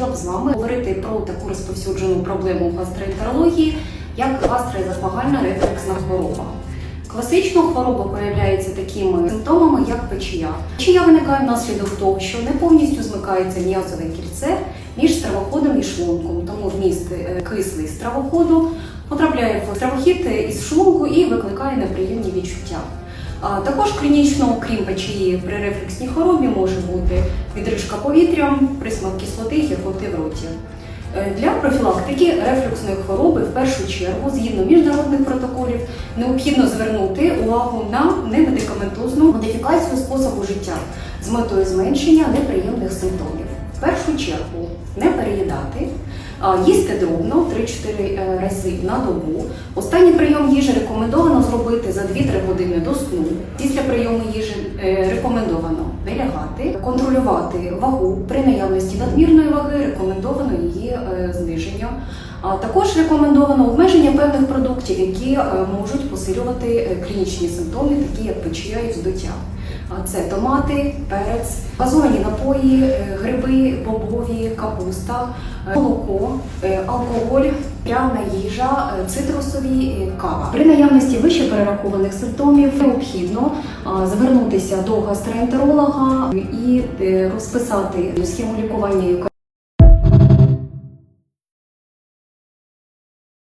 хотіла б з вами говорити про таку розповсюджену проблему гастроентерології, як гастроезофагальна рефлексна хвороба. Класично хвороба проявляється такими симптомами, як печія. Печія виникає внаслідок того, що не повністю змикається м'язове кільце між стравоходом і шлунком, тому вміст е, кислий стравоходу потрапляє в стравохід із шлунку і викликає неприємні відчуття. Також клінічно, крім печії, при рефлексній хворобі може бути відрижка повітря, присмак кислоти, гіркоти в роті. Е, Для профілактики рефлюксної хвороби в першу чергу, згідно міжнародних протоколів, необхідно звернути увагу на немедикаментозну модифікацію способу життя з метою зменшення неприємних симптомів. В першу чергу не переїдати, їсти дробно 3-4 рази на добу. Останній прийом їжі рекомендовано зробити за 2-3 години до сну. Після прийому їжі е, рекомендовано не лягати, контролювати вагу при наявності надмірної ваги, рекомендовано її е, зниження. А також рекомендовано обмеження певних продуктів, які е, можуть посилювати клінічні симптоми, такі як печія і вздуття. Це томати, перець, газовані напої, е, гриби, бобові, капуста, е, молоко, е, алкоголь, пряна їжа, цитрусові, кава. При наявності вище перерахованих симптомів необхідно звернутися до гастроентеролога і розписати схему лікування,